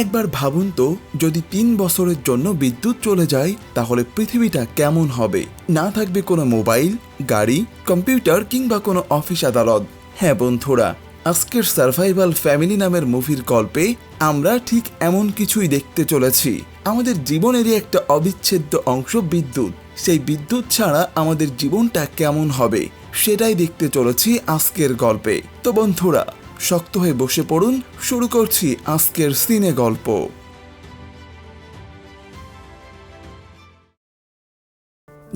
একবার ভাবুন তো, যদি তিন বছরের জন্য বিদ্যুৎ চলে যায়, তাহলে পৃথিবীটা কেমন হবে? না থাকবে কোনো মোবাইল, গাড়ি, কম্পিউটার কিংবা কোনো অফিস আদালত। হ্যাঁ বন্ধুরা, আজকের সার্ভাইভাল ফ্যামিলি নামের মুভির গল্পে আমরা ঠিক এমন কিছুই দেখতে চলেছি। আমাদের জীবনেরই একটা অবিচ্ছেদ্য অংশ বিদ্যুৎ। সেই বিদ্যুৎ ছাড়া আমাদের জীবনটা কেমন হবে, সেটাই দেখতে চলেছি আজকের গল্পে। তো বন্ধুরা শক্ত হয়ে বসে পড়ুন, শুরু করছি আজকের সিনে গল্প।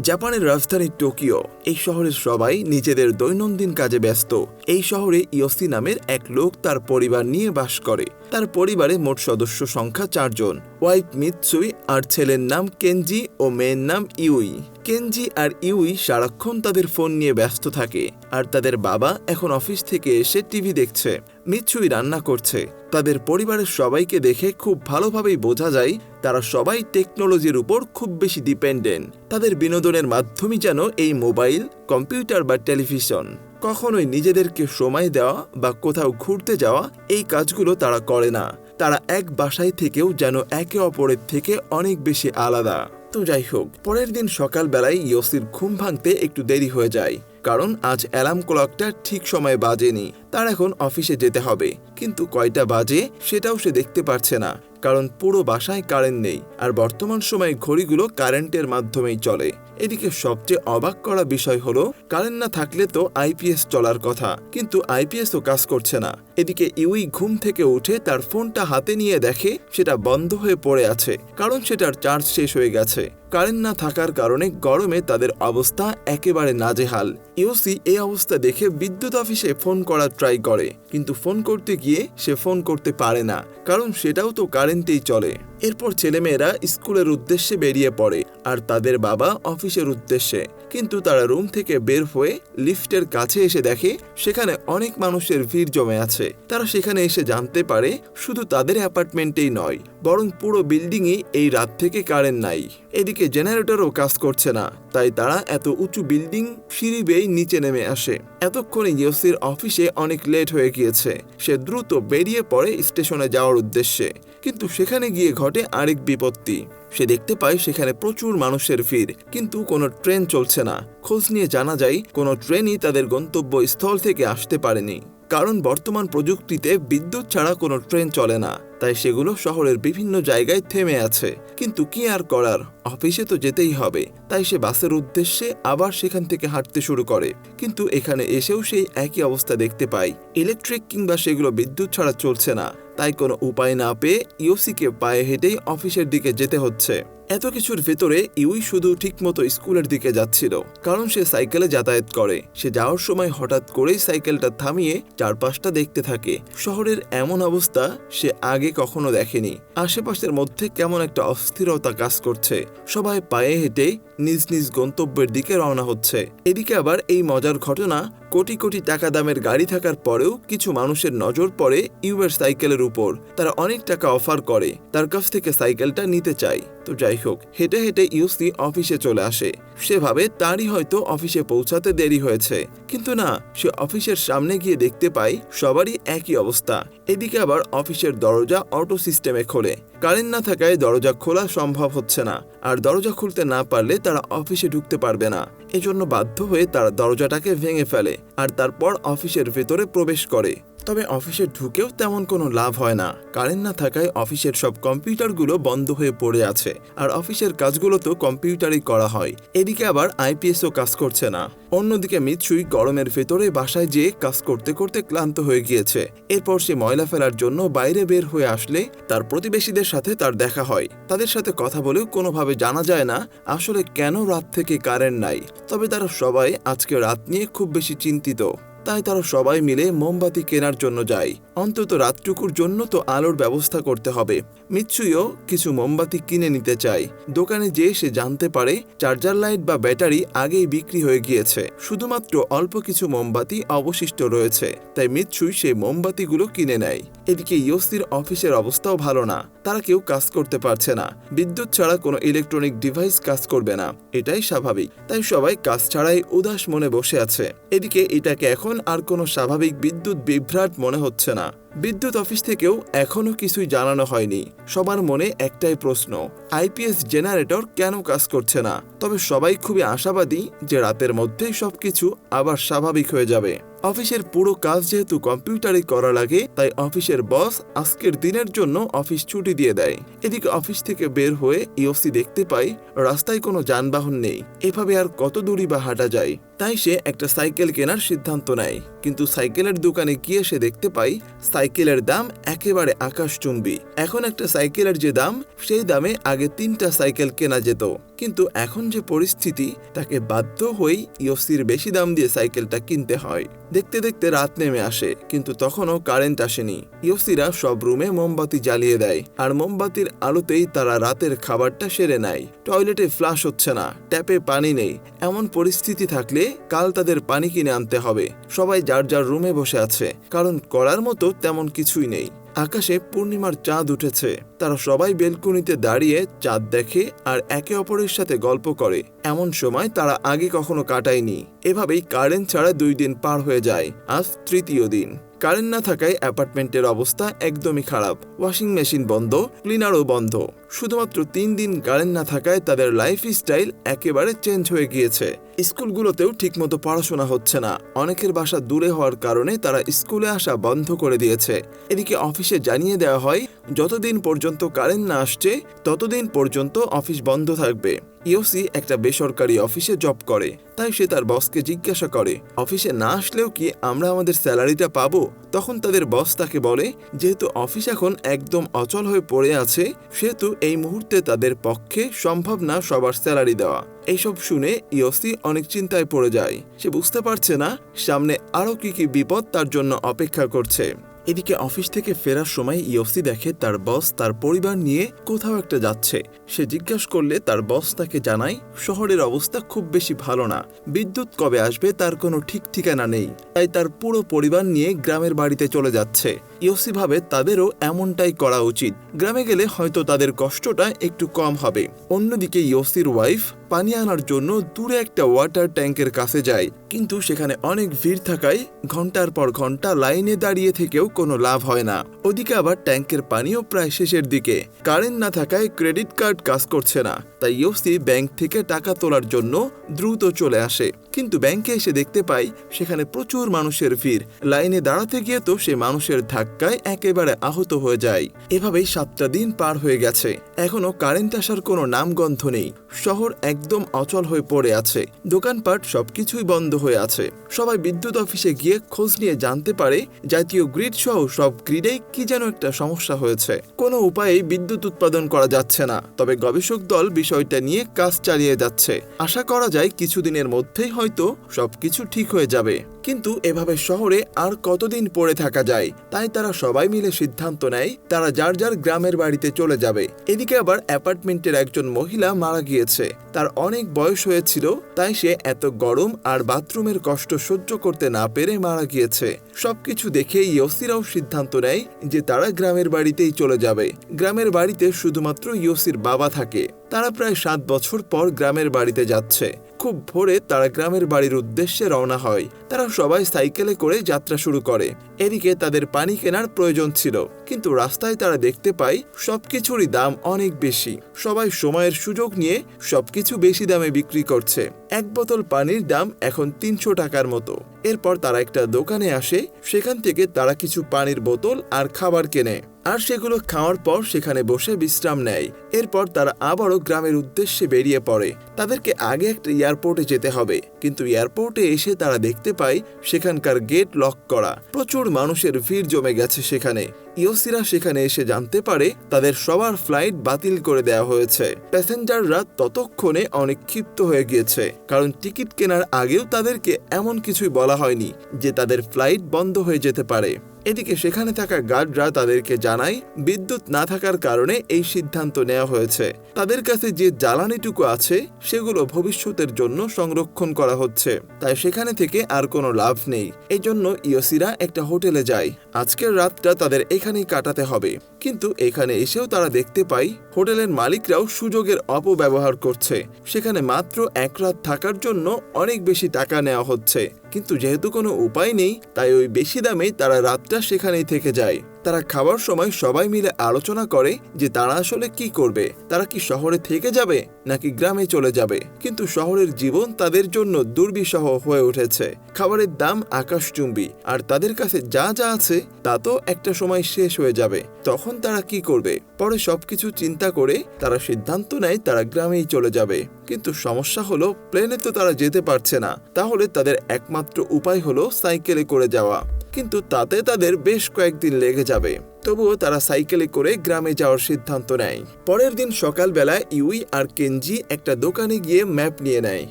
জাপানের রাজধানী টোকিও, এই শহরের সবাই নিজেদের দৈনন্দিন কাজে ব্যস্ত। এই শহরে ইয়সি নামের এক লোক তার পরিবার নিয়ে বাস করে। তার পরিবারে মোট সদস্য সংখ্যা চারজন। ওয়াইফ মিৎসুই আর ছেলের নাম কেনজি ও মেয়ের নাম ইউই। কেনজি আর ইউই সারাক্ষণ তাদের ফোন নিয়ে ব্যস্ত থাকে, আর তাদের বাবা এখন অফিস থেকে এসে টিভি দেখছে। মিৎসুই রান্না করছে। তাদের পরিবারের সবাইকে দেখে খুব ভালোভাবেই বোঝা যায়, তারা সবাই টেকনোলজির উপর খুব বেশি ডিপেন্ডেন্ট। তাদের বিনোদনের মাধ্যমই যেন এই মোবাইল, কম্পিউটার বা টেলিভিশন। কখনোই নিজেদেরকে সময় দেওয়া বা কোথাও ঘুরতে যাওয়া, এই কাজগুলো তারা করে না। তারা এক বাসায় থেকেও যেন একে অপরের থেকে অনেক বেশি আলাদা। তো যাই হোক পরের দিন সকালবেলায় ইয়সির ঘুম ভাঙতে একটু দেরি হয়ে যায়, কারণ আজ অ্যালার্ম ক্লকটা ঠিক সময়ে বাজেনি, তার এখন অফিসে যেতে হবে। কিন্তু কয়টা বাজে সেটাও সে দেখতে পারছে না, কারণ পুরো বাসায় কারেন্ট নেই, আর বর্তমান সময়ে ঘড়িগুলো কারেন্টের মাধ্যমেই চলে। এদিকে সবচেয়ে অবাক করা বিষয় হলো কারেন্ট না থাকলে তো আইপিএস চলার কথা, কিন্তু আইপিএসও কাজ করছে না। এদিকে ইউই ঘুম থেকে উঠে তার ফোনটা হাতে নিয়ে দেখে সেটা বন্ধ হয়ে পড়ে আছে, কারণ সেটার চার্জ শেষ হয়ে গেছে। কারেন্ট না থাকার কারণে গরমে তাদের অবস্থা একেবারে নাজেহাল। ইউসি এই অবস্থা দেখে বিদ্যুৎ অফিসে ফোন করার ট্রাই করে, কিন্তু ফোন করতে গিয়ে সে ফোন করতে পারে না, কারণ সেটাও তো কারেন্টেই চলে। এরপর ছেলেমেয়েরা স্কুলের উদ্দেশ্যে বেরিয়ে পড়ে আর তাদের বাবা অফিসের উদ্দেশ্যে। কিন্তু তারা রুম থেকে বের হয়ে লিফটের কাছে এসে দেখে সেখানে অনেক মানুষের ভিড় জমে আছে। তারা সেখানে এসে জানতে পারে শুধু তাদের অ্যাপার্টমেন্টেই নয়, বরং পুরো বিল্ডিংয়ে এই রাত থেকে কারেন্ট নাই। এদিকে জেনারেটরও কাজ করছে না। তাই তারা এত উঁচু বিল্ডিং সিঁড়ি বেয়ে নিচে নেমে আসে। এতক্ষণে ইয়সির অফিসে অনেক লেট হয়ে গিয়েছে। সে দ্রুত বেরিয়ে পড়ে স্টেশনে যাওয়ার উদ্দেশ্যে। কিন্তু সেখানে গিয়ে ঘটে আরেক বিপত্তি। সে দেখতে পায় সেখানে প্রচুর মানুষের ভিড়, কিন্তু কোনো ট্রেন চলছে না। খোঁজ নিয়ে জানা যায়, কোনো ট্রেনই তাদের গন্তব্য স্থল থেকে আসতে পারেনি। কারণ বর্তমান প্রযুক্তিতে বিদ্যুৎ ছাড়া কোনো ট্রেন চলে না। তাই সেগুলো শহরের বিভিন্ন জায়গায় থেমে আছে। কিন্তু কি আর করার? অফিসে তো যেতেই হবে। তাই সে বাসের উদ্দেশ্যে আবার সেখান থেকে হাঁটতে শুরু করে। কিন্তু এখানে এসেও সেই একই অবস্থা দেখতে পায় ইলেকট্রিক কিংবা সেগুলো বিদ্যুৎ ছাড়া চলছে না। তাই কোনো উপায় না পেয়ে ইউসিকে পায়ে হেঁটেই অফিসের দিকে যেতে হচ্ছে। এত কিছুর ভেতরে ইউই শুধু ঠিকমতো স্কুলের দিকে যাচ্ছিল, কারণ সে সাইকেলে যাতায়াত করে। সে যাওয়ার সময় হঠাৎ করেই সাইকেলটা থামিয়ে চারপাশটা দেখতে থাকে। শহরের এমন অবস্থা সে আগে কখনো দেখেনি। আশেপাশের মধ্যে কেমন একটা অস্থিরতা কাজ করছে। সবাই পায়ে হেঁটে নিজ নিজ গন্তব্যের দিকে রওনা হচ্ছে। এদিকে আবার এই মজার ঘটনা কোটি কোটি টাকা দামের গাড়ি থাকার পরেও কিছু মানুষের নজর পড়ে ইউবের সাইকেলের উপর। তারা অনেক টাকা অফার করে, তার কাছ থেকে সাইকেলটা নিতে চায়। তো যাই হোক, হেঁটে হেঁটে ইউসি অফিসে চলে আসে। সেভাবে তারই হয়তো অফিসে পৌঁছাতে দেরি হয়েছে। কিন্তু না, সে অফিসের সামনে গিয়ে দেখতে পায় সবারই একই অবস্থা। এদিকে আবার অফিসের দরজা অটো সিস্টেমে খোলে। কারেন্ট না থাকায় দরজা খোলা সম্ভব হচ্ছে না। আর দরজা খুলতে না পারলে তারা অফিসে ঢুকতে পারবে না। এজন্য বাধ্য হয়ে তারা দরজাটাকে ভেঙে ফেলে। আর তারপর অফিসের ভেতরে প্রবেশ করে। তবে অফিসে ঢুকেও তেমন কোনো লাভ হয় না। কারেন্ট না থাকায় অফিসের সব কম্পিউটারগুলো বন্ধ হয়ে পড়ে আছে। আর অফিসের কাজগুলো তো কম্পিউটারই করা হয়। এদিকে আবার আইপিএসও কাজ করছে না। অন্যদিকে মিৎসুই গরমের ভেতরে বাসায় যেয়ে কাজ করতে করতে ক্লান্ত হয়ে গিয়েছে। এরপর সে ময়লা ফেলার জন্য বাইরে বের হয়ে আসলে তার প্রতিবেশীদের সাথে তার দেখা হয়। তাদের সাথে কথা বলেও কোনোভাবে জানা যায় না আসলে কেন রাত থেকে কারেন্ট নাই। তবে তারা সবাই আজকে রাত নিয়ে খুব বেশি চিন্তিত। তাই তারা সবাই মিলে মোমবাতি কেনার জন্য যায়। অন্তত রাতটুকুর জন্য তো আলোর ব্যবস্থা করতে হবে। মিৎসুইও কিছু মোমবাতি কিনে নিতে চায়। দোকানে যেয়ে সে জানতে পারে, চার্জার লাইট বা ব্যাটারি আগেই বিক্রি হয়ে গিয়েছে। শুধুমাত্র অল্প কিছু মোমবাতি অবশিষ্ট রয়েছে। তাই মিৎসুই সেই মোমবাতিগুলো কিনে নেয়। এদিকে ইয়সির অফিসের অবস্থাও ভালো না। তারা কেউ কাজ করতে পারছে না। বিদ্যুৎ ছাড়া কোনো ইলেকট্রনিক ডিভাইস কাজ করবে না। এটাই স্বাভাবিক। তাই সবাই কাজ ছাড়াই উদাস মনে বসে আছে। এদিকে এটাকে এখন এখন আর কোনো স্বাভাবিক বিদ্যুৎ বিভ্রাট মনে হচ্ছে না। বিদ্যুৎ অফিস থেকেও এখনও কিছুই জানানো হয়নি। সবার মনে একটাই প্রশ্ন আইপিএস জেনারেটর কেন কাজ করছে না? তবে সবাই খুবই আশাবাদী যে রাতের মধ্যেই সবকিছু আবার স্বাভাবিক হয়ে যাবে। অফিসের পুরো কাজ যেহেতু কম্পিউটারে করা লাগে, তাই অফিসের বস আজকের দিনের জন্য অফিস ছুটি দিয়ে দেয়। এদিকে অফিস থেকে বের হয়ে ইওসি দেখতে পাই, রাস্তায় কোনো যানবাহন নেই। এভাবে আর কত দূরই বা হাঁটা যায়? তাই সে একটা সাইকেল কেনার সিদ্ধান্ত নেয়। কিন্তু সাইকেলের দোকানে গিয়ে সে দেখতে পাই সাইকেলের দাম একেবারে আকাশচুম্বী। এখন একটা সাইকেলের যে দাম, সেই দামে আগে তিনটা সাইকেল কেনা যেত। কিন্তু এখন যে পরিস্থিতি, তাকে বাধ্য হয়েই ইওসির বেশি দাম দিয়ে সাইকেলটা কিনতে হয়। দেখতে দেখতে রাত নেমে আসে, কিন্তু তখনও কারেন্ট আসেনি। ইওসিরা সব রুমে মোমবাতি জ্বালিয়ে দেয়, আর মোমবাতির আলোতেই তারা রাতের খাবারটা সেরে নেয়। টয়লেটে ফ্লাশ হচ্ছে না, ট্যাপে পানি নেই। এমন পরিস্থিতি থাকলে কাল তাদের পানি কিনে আনতে হবে। সবাই যার যার রুমে বসে আছে, কারণ করার মতো তেমন কিছুই নেই। আকাশে পূর্ণিমার চাঁদ উঠেছে। তারা সবাই বেলকুনিতে দাঁড়িয়ে চাঁদ দেখে আর একে অপরের সাথে গল্প করে। এমন সময় তারা আগে কখনো কাটায়নি। এভাবেই কারেন্ট ছাড়া দুই দিন পার হয়ে যায়। আজ তৃতীয় দিন। কারেন্ট না থাকায় অ্যাপার্টমেন্টের অবস্থা একদমই খারাপ। ওয়াশিং মেশিন বন্ধ, ক্লিনারও বন্ধ। শুধুমাত্র তিন দিন কারেন্ট না থাকায় তাদের লাইফ স্টাইল একেবারে চেঞ্জ হয়ে গিয়েছে। স্কুলগুলোতেও ঠিকমতো পড়াশোনা হচ্ছে না। অনেকের বাসা দূরে হওয়ার কারণে তারা স্কুলে আসা বন্ধ করে দিয়েছে। এদিকে অফিসে জানিয়ে দেওয়া হয়, যতদিন পর্যন্ত কারেন্ট না আসছে, ততদিন পর্যন্ত অফিস বন্ধ থাকবে। ইওসি একটা বেসরকারি অফিসে জব করে, তাই সে তার বসকে জিজ্ঞাসা করে, অফিসে না আসলেও কি আমরা আমাদের স্যালারিটা পাবো? তখন তাদের বস তাকে বলে, যেহেতু অফিস এখন একদম অচল হয়ে পড়ে আছে, সেহেতু এই মুহূর্তে তাদের পক্ষে সম্ভব না সবার স্যালারি দেওয়া। এইসব শুনে ইওসি অনেক চিন্তায় পড়ে যায়। সে বুঝতে পারছে না সামনে আরও কি কি বিপদ তার জন্য অপেক্ষা করছে। এদিকে অফিস থেকে ফেরার সময় ইওসি দেখে তার বস তার পরিবার নিয়ে কোথাও একটা যাচ্ছে। সে জিজ্ঞাসা করলে তার বস তাকে জানায়, শহরের অবস্থা খুব বেশি ভালো না। বিদ্যুৎ কবে আসবে তার কোনো ঠিক ঠিকানা নেই। তাই তার পুরো পরিবার নিয়ে গ্রামের বাড়িতে চলে যাচ্ছে। ইওসি ভাবে, তাদেরও এমনটাই করা উচিত। গ্রামে গেলে হয়তো তাদের কষ্টটা একটু কম হবে। অন্যদিকে ইওসির ওয়াইফ পানি আনার জন্য দূরে একটা ওয়াটার ট্যাঙ্কের কাছে যায়। কিন্তু সেখানে অনেক ভিড় থাকায় ঘণ্টার পর ঘণ্টা লাইনে দাঁড়িয়ে থেকেও কোনো লাভ হয় না। ওদিকে আবার ট্যাঙ্কের পানিও প্রায় শেষের দিকে। কারেন্ট না থাকায় ক্রেডিট কার্ড কাজ করছে না। তাই ইওসি ব্যাংক থেকে টাকা তোলার জন্য দ্রুত চলে আসে। কিন্তু ব্যাংকে এসে দেখতে পাই, সেখানে প্রচুর মানুষের ভিড়। লাইনে দাঁড়াতে গিয়ে তো সে মানুষের ধাক্কায় একেবারে আহত হয়ে যায়। এভাবেই সাতটা দিন পার হয়ে গেছে। এখনও কারেন্ট আসার কোনো নামগন্ধ নেই। শহর একদম অচল হয়ে পড়ে আছে। দোকানপাট সবকিছুই বন্ধ হয়ে আছে। সবাই বিদ্যুৎ অফিসে গিয়ে খোঁজ নিয়ে জানতে পারে, জাতীয় গ্রিড সহ সব গ্রিডেই কি যেন একটা সমস্যা হয়েছে। কোনো উপায়ে বিদ্যুৎ উৎপাদন করা যাচ্ছে না। তবে গবেষক দল বিষয়টা নিয়ে কাজ চালিয়ে যাচ্ছে। আশা করা যায় কিছুদিনের মধ্যেই হয়তো সবকিছু ঠিক হয়ে যাবে। কিন্তু এভাবে শহরে আর কতদিন পড়ে থাকা যায়, তাই তারা সবাই মিলে সিদ্ধান্ত নেয়, তারা যার যার গ্রামের বাড়িতে চলে যাবে। এদিকে আবার অ্যাপার্টমেন্টের একজন মহিলা মারা গিয়েছে। তার অনেক বয়স হয়েছিল, তাই সে এত গরম আর বাথরুমের কষ্ট সহ্য করতে না পেরে মারা গিয়েছে। সবকিছু দেখে ইয়সিরাও সিদ্ধান্ত নেয় যে তারা গ্রামের বাড়িতেই চলে যাবে। গ্রামের বাড়িতে শুধুমাত্র ইয়সির বাবা থাকে। তারা প্রায় সাত বছর পর গ্রামের বাড়িতে যাচ্ছে। খুব ভোরে তারা গ্রামের বাড়ির উদ্দেশ্যে রওনা হয়। তারা সবাই সাইকেলে করে যাত্রা শুরু করে। এদিকে তাদের পানি কেনার প্রয়োজন ছিল, কিন্তু রাস্তায় তারা দেখতে পায় সবকিছুরই দাম অনেক বেশি। সবাই সময়ের সুযোগ নিয়ে সবকিছু বেশি দামে বিক্রি করছে। এক বোতল পানির দাম এখন তিনশো টাকার মতো। এরপর তারা একটা দোকানে আসে, সেখান থেকে তারা কিছু পানির বোতল আর খাবার কেনে। আর সেগুলো খাওয়ার পর সেখানে বসে বিশ্রাম নেয়। এরপর তারা আবারও গ্রামের উদ্দেশ্যে বেরিয়ে পড়ে। তাদেরকে আগে একটা এয়ারপোর্টে যেতে হবে। কিন্তু এয়ারপোর্টে এসে তারা দেখতে পায় সেখানকার গেট লক করা। প্রচুর মানুষের ভিড় জমে গেছে সেখানে। ইওসিরা সেখানে এসে জানতে পারে তাদের সবার ফ্লাইট বাতিল করে দেওয়া হয়েছে। প্যাসেঞ্জাররা ততক্ষণে অনেক ক্ষিপ্ত হয়ে গিয়েছে। কারণ টিকিট কেনার আগেও তাদেরকে এমন কিছুই বলা হয়নি যে তাদের ফ্লাইট বন্ধ হয়ে যেতে পারে। এদিকে সেখানে থাকা গার্ডরা তাদেরকে জানায়, বিদ্যুৎ না থাকার কারণে এই সিদ্ধান্ত নেওয়া হয়েছে। তাদের কাছে যে জ্বালানিটুকু আছে, সেগুলো ভবিষ্যতের জন্য সংরক্ষণ করা হচ্ছে। তাই সেখানে থেকে আর কোনো লাভ নেই। এজন্য জন্য ইয়সিরা একটা হোটেলে যায়। আজকের রাতটা তাদের এখানেই কাটাতে হবে। কিন্তু এখানে এসেও তারা দেখতে পাই হোটেলের মালিকরাও সুযোগের অপব্যবহার করছে। সেখানে মাত্র এক রাত থাকার জন্য অনেক বেশি টাকা নেওয়া হচ্ছে। কিন্তু যেহেতু কোনো উপায় নেই, তাই ওই বেশি দামে তারা রাতটা সেখানেই থেকে যায়। তারা খাবার সময় সবাই মিলে আলোচনা করে যে তারা আসলে কি করবে। তারা কি শহরে থেকে যাবে, নাকি গ্রামে চলে যাবে? কিন্তু শহরের জীবন তাদের জন্য দুর্বিষহ হয়ে উঠেছে। খাবারের দাম আকাশচুম্বী, আর তাদের কাছে যা যা আছে, তা তো একটা সময় শেষ হয়ে যাবে। তখন তারা কি করবে? পরে সবকিছু চিন্তা করে তারা সিদ্ধান্ত নেয় তারা গ্রামেই চলে যাবে। কিন্তু সমস্যা হলো, প্লেনে তো তারা যেতে পারছে না। তাহলে তাদের একমাত্র উপায় হলো সাইকেলে করে যাওয়া। কিন্তু তাতে তাদের বেশ কয়েকদিন লেগে যাবে। তবুও তারা সাইকেলে করে গ্রামে যাওয়ার সিদ্ধান্ত নেয়। পরের দিন সকালবেলা ইউই আর কেনজি একটা দোকানে গিয়ে ম্যাপ নিয়ে নেয়।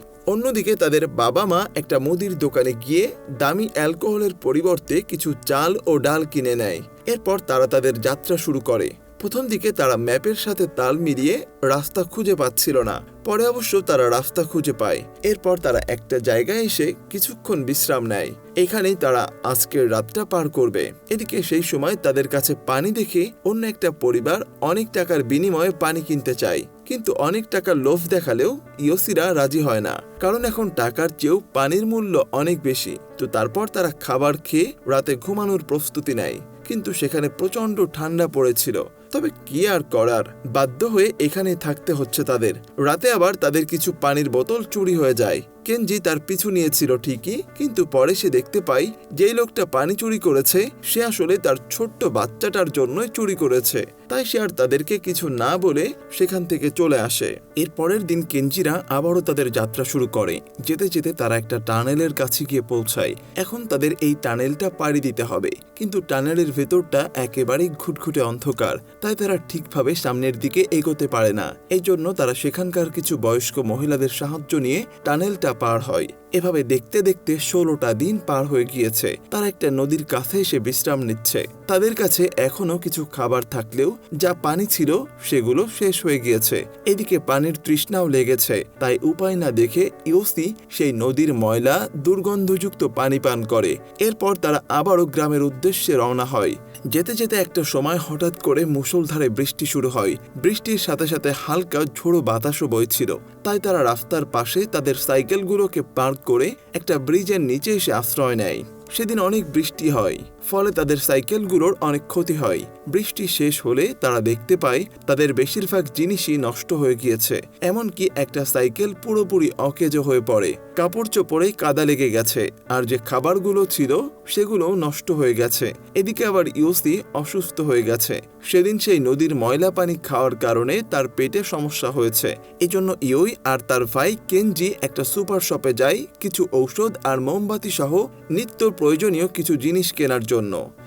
অন্যদিকে তাদের বাবা মা একটা মুদির দোকানে গিয়ে দামি অ্যালকোহলের পরিবর্তে কিছু চাল ও ডাল কিনে নেয়। এরপর তারা তাদের যাত্রা শুরু করে। প্রথম দিকে তারা ম্যাপের সাথে তাল মিলিয়ে রাস্তা খুঁজে পাচ্ছিল না। পরে অবশ্য তারা রাস্তা খুঁজে পায়। এরপর তারা একটা জায়গায় এসে কিছুক্ষণ বিশ্রাম নেয়। এখানেই তারা আজকের রাতটা পার করবে। এদিকে সেই সময় তাদের কাছে পানি দেখে অন্য একটা পরিবার অনেক টাকার বিনিময়ে পানি কিনতে চায়। কিন্তু অনেক টাকার লোভ দেখালেও ইয়োসিরা রাজি হয় না। কারণ এখন টাকার চেয়েও পানির মূল্য অনেক বেশি। তো তারপর তারা খাবার খেয়ে রাতে ঘুমানোর প্রস্তুতি নেয়। কিন্তু সেখানে প্রচণ্ড ঠান্ডা পড়েছিল। তবে কি আর করার? বাধ্য হয়ে এখানে থাকতে হচ্ছে তাদের। রাতে আবার তাদের কিছু পানির বোতল চুরি হয়ে যায়। কেনজি তার পিছু নিয়েছিল ঠিকই, কিন্তু পরে সে দেখতে পাই যে লোকটা পানি চুরি করেছে, সে আসলে তার ছোট্ট বাচ্চাটার জন্যই চুরি করেছে। তাই সে আর তাদেরকে কিছু না বলে সেখান থেকে চলে আসে। এর পরের দিন কেনজিরা আবারও তাদের যাত্রা শুরু করে। যেতে যেতে তারা একটা টানেলের কাছে গিয়ে পৌঁছায়। এখন তাদের এই টানেলটা পাড়ি দিতে হবে। কিন্তু টানেলের ভেতরটা একেবারেই ঘুটঘুটে অন্ধকার। তাই তারা ঠিকভাবে সামনের দিকে এগোতে পারে না। এই জন্য তারা সেখানকার কিছু বয়স্ক মহিলাদের সাহায্য নিয়ে টানেলটা পার হয়। এভাবে দেখতে দেখতে ষোলোটা দিন পার হয়ে গিয়েছে। তারা একটা নদীর কাছে এসে বিশ্রাম নিচ্ছে। তাদের কাছে এখনও কিছু খাবার থাকলেও যা পানি ছিল সেগুলো শেষ হয়ে গিয়েছে। এদিকে পানির তৃষ্ণাও লেগেছে। তাই উপায় না দেখে ইওসি সেই নদীর ময়লা, দুর্গন্ধযুক্ত পানি পান করে। এরপর তারা আবারও গ্রামের উদ্দেশ্যে রওনা হয়। যেতে যেতে একটা সময় হঠাৎ করে মুষলধারে বৃষ্টি শুরু হয়। বৃষ্টির সাথে সাথে হালকা ঝোড়ো বাতাসও বইছিল। তাই তারা রাস্তার পাশে তাদের সাইকেলগুলোকে পার্ক করে একটা ব্রিজের নিচে এসে আশ্রয় নেয়। সেদিন অনেক বৃষ্টি হয়। ফলে তাদের সাইকেলগুলোর অনেক ক্ষতি হয়। বৃষ্টি শেষ হলে তারা দেখতে পায়, তাদের বেশিরভাগ জিনিসই নষ্ট হয়ে গিয়েছে। এমনকি একটা সাইকেল পুরোপুরি অকেজো হয়ে পড়ে। কাপড় চোপড়ে কাদা লেগে গেছে, আর যে খাবারগুলো ছিল সেগুলো নষ্ট হয়ে গেছে। এদিকে আবার ইউসি অসুস্থ হয়ে গেছে। সেদিন সেই নদীর ময়লা পানি খাওয়ার কারণে তার পেটে সমস্যা হয়েছে। এজন্য ইউই আর তার ভাই কেনজি একটা সুপার শপে যায়, কিছু ঔষধ আর মোমবাতি সহ নিত্য প্রয়োজনীয় কিছু জিনিস কেনার জন্য।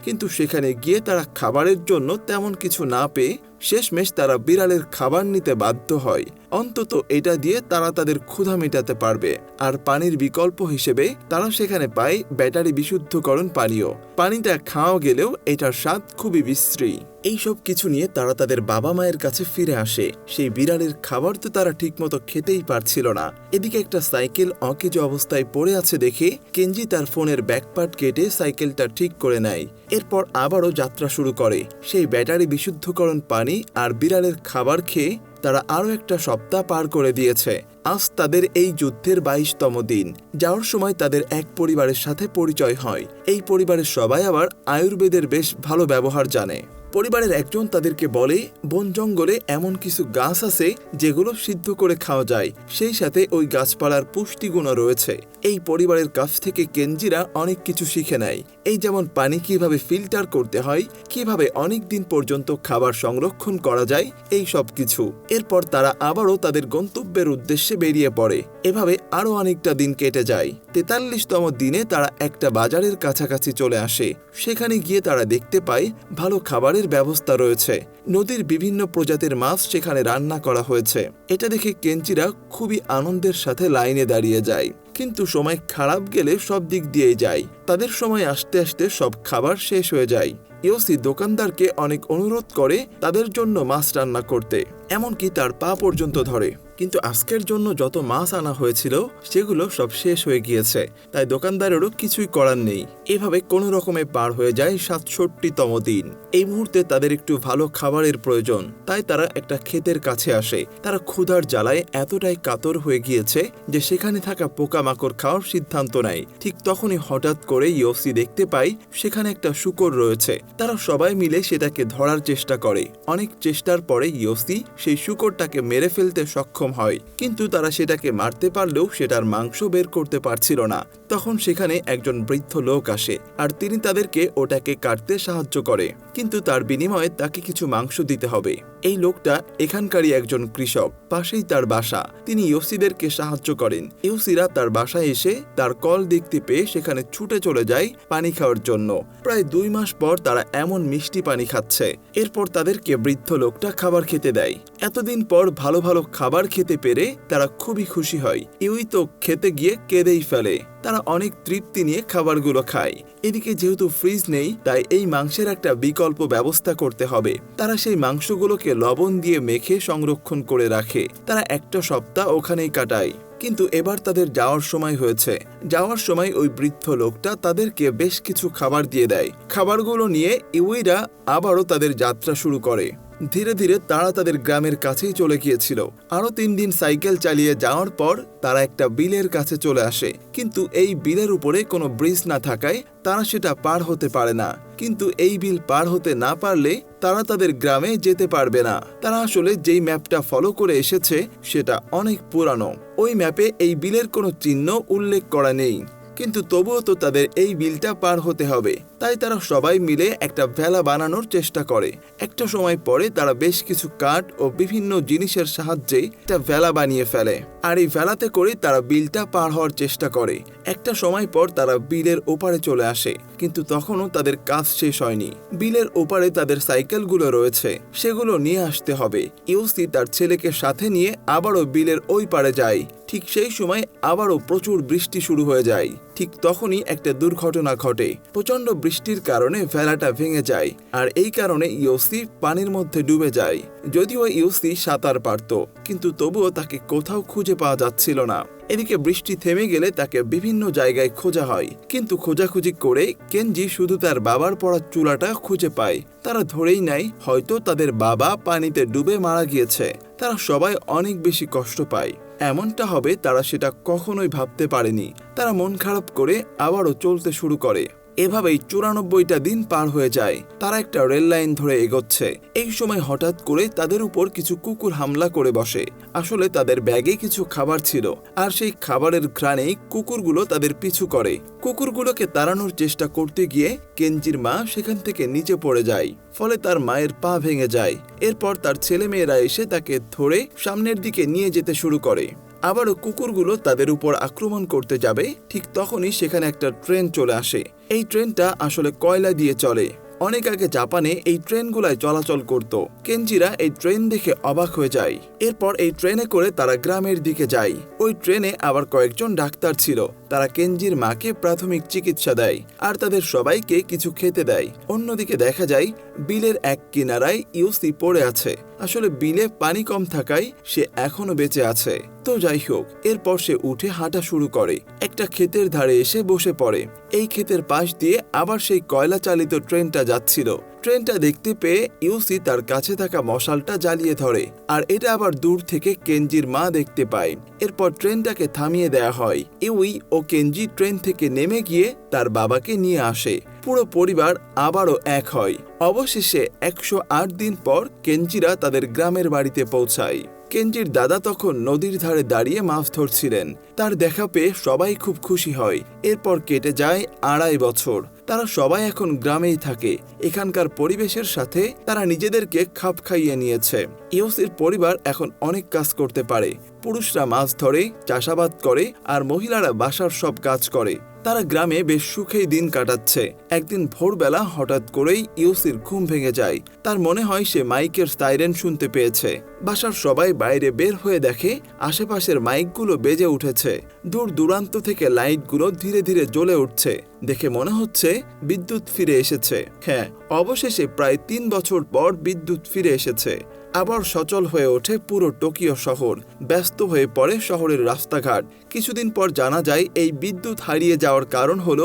কিন্তু সেখানে গিয়ে তারা খাবারের জন্য তেমন কিছু না পেয়ে শেষমেশ তারা বিড়ালের খাবার নিতে বাধ্য হয়। অন্তত এটা দিয়ে তারা তাদের ক্ষুধা মেটাতে পারবে। আর পানির বিকল্প হিসেবে তারা সেখানে পায় ব্যাটারি বিশুদ্ধকরণ পানীয়। পানিটা খাওয়া গেলেও এটার স্বাদ খুবই বিশ্রী। এইসব কিছু নিয়ে তারা তাদের বাবা মায়ের কাছে ফিরে আসে। সেই বিড়ালের খাবার তো তারা ঠিকমতো খেতেই পারছিল না। এদিকে একটা সাইকেল অকেজ অবস্থায় পড়ে আছে দেখে কেঞ্জি তার ফোনের ব্যাকপার্ট কেটে সাইকেলটা ঠিক করে নেয়। এরপর আবারও যাত্রা শুরু করে। সেই ব্যাটারি বিশুদ্ধকরণ পানি আর বিড়ালের খাবার খেয়ে তারা আরও একটা সপ্তাহ পার করে দিয়েছে। আজ তাদের এই যুদ্ধের বাইশতম দিন। যাওয়ার সময় তাদের এক পরিবারের সাথে পরিচয় হয়। এই পরিবারের সবাই আবার আয়ুর্বেদের বেশ ভালো ব্যবহার জানে। পরিবারের একজন তাদেরকে বলে, বন জঙ্গলে এমন কিছু গাছ আছে যেগুলো সিদ্ধ করে খাওয়া যায়। সেই সাথে ওই গাছপালার পুষ্টিগুণও রয়েছে। এই পরিবারের কাছ থেকে কেঞ্জিরা অনেক কিছু শিখে নেয়। এই যেমন পানি কীভাবে ফিল্টার করতে হয়, কীভাবে অনেক দিন পর্যন্ত খাবার সংরক্ষণ করা যায়, এই সব কিছু। এরপর তারা আবারও তাদের গন্তব্যের উদ্দেশ্যে বেরিয়ে পড়ে। এভাবে আরও অনেকটা দিন কেটে যায়। তেতাল্লিশতম দিনে তারা একটা বাজারের কাছাকাছি চলে আসে। সেখানে গিয়ে তারা দেখতে পায়, ভালো খাবারের ব্যবস্থা রয়েছে। নদীর বিভিন্ন প্রজাতির মাছ সেখানে রান্না করা হয়েছে। এটা দেখে কেঞ্চিরা খুবই আনন্দের সাথে লাইনে দাঁড়িয়ে যায়। কিন্তু সময় খারাপ গেলে সব দিক দিয়েই যায়। তাদের সময় আসতে আসতে সব খাবার শেষ হয়ে যায়। ইওসি দোকানদারকে অনেক অনুরোধ করে তাদের জন্য মাছ রান্না করতে। এমনকি তার পা পর্যন্ত ধরে। কিন্তু আজকের জন্য যত মাছ আনা হয়েছিল, সেগুলো সব শেষ হয়ে গিয়েছে। তাই দোকানদারেরও কিছুই করার নেই। এভাবে কোনো রকমে পার হয়ে যায় সাতষট্টিতম দিন। এই মুহূর্তে তাদের একটু ভালো খাবারের প্রয়োজন। তাই তারা একটা ক্ষেতের কাছে আসে। তারা ক্ষুধার জ্বালায় এতটাই কাতর হয়ে গিয়েছে যে সেখানে থাকা পোকামাকড় খাওয়ার সিদ্ধান্ত নেয়। ঠিক তখনই হঠাৎ করে ইয়সি দেখতে পায় সেখানে একটা শুকর রয়েছে। তারা সবাই মিলে সেটাকে ধরার চেষ্টা করে। অনেক চেষ্টার পরে ইয়সি সেই শুকরটাকে মেরে ফেলতে সক্ষম হয়। কিন্তু তারা সেটাকে মারতে পারলেও সেটার মাংস বের করতে পারছিল না। তখন সেখানে একজন বৃদ্ধ লোক আসে আর তিনি তাদেরকে ওটাকে কাটতে সাহায্য করে। কিন্তু তার বিনিময়ে তাকে কিছু মাংস দিতে হবে। এই লোকটা এখানকারই একজন কৃষক, পাশেই তার বাসা। তিনি ইউসিদেরকে সাহায্য করেন। ইউসিরা তার বাসায় এসে তার কল দেখতে পেয়ে সেখানে ছুটে চলে যায় পানি খাওয়ার জন্য। প্রায় দুই মাস পর তারা এমন মিষ্টি পানি খাচ্ছে। এরপর তাদেরকে বৃদ্ধ লোকটা খাবার খেতে দেয়। এতদিন পর ভালো ভালো খাবার খেতে পেরে তারা খুবই খুশি হয়। ইউই তো খেতে গিয়ে কেঁদেই ফেলে। তারা অনেক তৃপ্তি নিয়ে খাবারগুলো খায়। এদিকে যেহেতু ফ্রিজ নেই, তাই এই মাংসের একটা বিকল্প ব্যবস্থা করতে হবে। তারা সেই মাংসগুলোকে লবণ দিয়ে মেখে সংরক্ষণ করে রাখে। তারা একটা সপ্তাহ ওখানেই কাটায়। কিন্তু এবার তাদের যাওয়ার সময় হয়েছে। যাওয়ার সময় ওই বৃদ্ধ লোকটা তাদেরকে বেশ কিছু খাবার দিয়ে দেয়। খাবারগুলো নিয়ে ইউইরা আবারও তাদের যাত্রা শুরু করে। ধীরে ধীরে তারা তাদের গ্রামের কাছেই চলে গিয়েছিল। আরও তিন দিন সাইকেল চালিয়ে যাওয়ার পর তারা একটা বিলের কাছে চলে আসে। কিন্তু এই বিলের উপরে কোনো ব্রিজ না থাকায় তারা সেটা পার হতে পারে না। কিন্তু এই বিল পার হতে না পারলে তারা তাদের গ্রামে যেতে পারবে না। তারা আসলে যেই ম্যাপটা ফলো করে এসেছে, সেটা অনেক পুরানো। ওই ম্যাপে এই বিলের কোনো চিহ্ন উল্লেখ করা নেই। কিন্তু তবুও তো তাদের এই বিলটা পার হতে হবে। তাই তারা সবাই মিলে একটা ভেলা বানানোর চেষ্টা করে। একটা সময় পরে তারা বেশ কিছু কাঠ ও বিভিন্ন জিনিসের সাহায্যে একটা ভেলা বানিয়ে ফেলে। আর এই ভেলাতে করে তারা বিলটা পার হওয়ার চেষ্টা করে। একটা সময় পর তারা বিলের ওপারে চলে আসে, কিন্তু তখনও তাদের কাজ শেষ হয়নি। বিলের ওপারে তাদের সাইকেলগুলো রয়েছে, সেগুলো নিয়ে আসতে হবে। ইউসি তার ছেলেকে সাথে নিয়ে আবারও বিলের ওই পারে যায়। ঠিক সেই সময় আবারও প্রচুর বৃষ্টি শুরু হয়ে যায়। ঠিক তখনই একটা দুর্ঘটনা ঘটে। প্রচণ্ড বৃষ্টির কারণে ভেলাটা ভেঙে যায়, আর এই কারণে ইউসি পানির মধ্যে ডুবে যায়। যদিও ইউসি সাঁতার পারত, কিন্তু তবুও তাকে কোথাও খুঁজে পাওয়া যাচ্ছিল না। এদিকে বৃষ্টি থেমে গেলে তাকে বিভিন্ন জায়গায় খোঁজা হয়, কিন্তু খোঁজাখুঁজি করে কেনজি শুধু তার বাবার পড়া চুলাটা খুঁজে পায়। তারা ধরেই নেয়, হয়তো তাদের বাবা পানিতে ডুবে মারা গিয়েছে। তারা সবাই অনেক বেশি কষ্ট পায়। এমনটা হবে তারা সেটা কখনোই ভাবতে পারেনি। তারা মন খারাপ করে আবারও চলতে শুরু করে। এভাবেই চুরানব্বইটা দিন পার হয়ে যায়। তারা একটা রেল লাইন ধরে এগোচ্ছে। এই সময় হঠাৎ করে তাদের উপর কিছু কুকুর হামলা করে বসে। আসলে তাদের ব্যাগে কিছু খাবার ছিল, আর সেই খাবারের ঘ্রাণেই কুকুরগুলো তাদের পিছু করে। কুকুরগুলোকে তাড়ানোর চেষ্টা করতে গিয়ে কেঞ্জির মা সেখান থেকে নিচে পড়ে যায়, ফলে তার মায়ের পা ভেঙে যায়। এরপর তার ছেলেমেয়েরা এসে তাকে ধরে সামনের দিকে নিয়ে যেতে শুরু করে। আবারও কুকুরগুলো তাদের উপর আক্রমণ করতে যাবে, ঠিক তখনই সেখানে একটা ট্রেন চলে আসে। এই ট্রেনটা আসলে কয়লা দিয়ে চলে। অনেক আগে জাপানে এই ট্রেনগুলায় চলাচল করত। কেঞ্জিরা এই ট্রেন দেখে অবাক হয়ে যায়। এরপর এই ট্রেনে করে তারা গ্রামের দিকে যায়। ওই ট্রেনে আবার কয়েকজন ডাক্তার ছিল। তারা কেঞ্জির মাকে প্রাথমিক চিকিৎসা দেয় আর তাদের সবাইকে কিছু খেতে দেয়। অন্যদিকে দেখা যায়, বিলের এক কিনারায় ইউসি পড়ে আছে। আসলে বিলে পানি কম থাকায় সে এখনও বেঁচে আছে। তো যাই হোক, এরপর সে উঠে হাঁটা শুরু করে। একটা ক্ষেতের ধারে এসে বসে পড়ে। এই ক্ষেতের পাশ দিয়ে আবার সেই কয়লা চালিত ট্রেনটা যাচ্ছিল। ট্রেনটা দেখতে পেয়ে ইউসি তার কাছে থাকা মশালটা জ্বালিয়ে ধরে। আর এটা আবার দূর থেকে কেঞ্জির মা দেখতে পায়। এরপর ট্রেনটাকে থামিয়ে দেয়া হয়। ইউই ও কেঞ্জি ট্রেন থেকে নেমে গিয়ে তার বাবাকে নিয়ে আসে। পুরো পরিবার আবারও এক হয়। অবশেষে একশো আট দিন পর কেঞ্জিরা তাদের গ্রামের বাড়িতে পৌঁছায়। কেঞ্জির দাদা তখন নদীর ধারে দাঁড়িয়ে মাছ ধরছিলেন। তার দেখা পেয়ে সবাই খুব খুশি হয়। এরপর কেটে যায় আড়াই বছর। তারা সবাই এখন গ্রামেই থাকে। এখানকার পরিবেশের সাথে তারা নিজেদেরকে খাপ খাইয়ে নিয়েছে। ইউসির পরিবার এখন অনেক কাজ করতে পারে। পুরুষরা মাছ ধরে, চাষাবাদ করে আর মহিলারা বাসার সব কাজ করে। তারা গ্রামে বেশ সুখেই দিন কাটাচ্ছে। একদিন ভোরবেলা হঠাৎ করেই ইউসির ঘুম ভেঙে যায়। তার মনে হয় সে মাইকের সাইরেন শুনতে পেয়েছে। বাসার সবাই বাইরে বের হয়ে দেখে আশেপাশের মাইকগুলো বেজে উঠেছে। দূর দূরান্ত থেকে লাইটগুলো ধীরে ধীরে জ্বলে উঠছে। দেখে মনে হচ্ছে বিদ্যুৎ ফিরে এসেছে। হ্যাঁ অবশেষে প্রায় তিন বছর পর বিদ্যুৎ ফিরে এসেছে। আবার সচল হয়ে ওঠে পুরো টোকিও শহর। ব্যস্ত হয়ে পড়ে শহরের রাস্তাঘাট। কিছুদিন পর জানা যায়, এই বিদ্যুৎ হারিয়ে যাওয়ার কারণ হল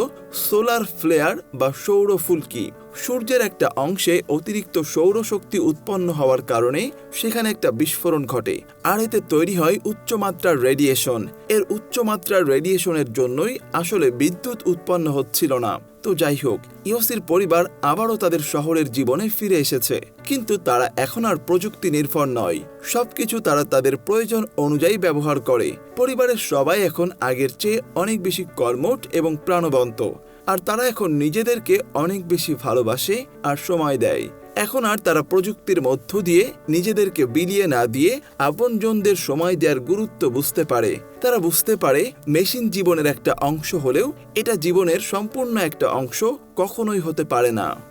সোলার ফ্লেয়ার বা সৌর ফুলকি। সূর্যের একটা অংশে অতিরিক্ত সৌরশক্তি উৎপন্ন হওয়ার কারণে সেখানে একটা বিস্ফোরণ ঘটে। আর এতে তৈরি হয় উচ্চমাত্রার রেডিয়েশন। এর উচ্চমাত্রার রেডিয়েশনের জন্যই আসলে বিদ্যুৎ উৎপন্ন হচ্ছিল না। তো যাই হোক ইওসির পরিবার আবারও তাদের শহরের জীবনে ফিরে এসেছে। কিন্তু তারা এখন আর প্রযুক্তি নির্ভর নয়। সবকিছু তারা তাদের প্রয়োজন অনুযায়ী ব্যবহার করে। পরিবারের সবাই এখন আগের চেয়ে অনেক বেশি কর্মঠ এবং প্রাণবন্ত। আর তারা এখন নিজেদেরকে অনেক বেশি ভালোবাসে আর সময় দেয়। এখন আর তারা প্রযুক্তির মধ্য দিয়ে নিজেদেরকে বিলিয়ে না দিয়ে আপনজনদের সময় দেওয়ার গুরুত্ব বুঝতে পারে। তারা বুঝতে পারে মেশিন জীবনের একটা অংশ হলেও এটা জীবনের সম্পূর্ণ একটা অংশ কখনোই হতে পারে না।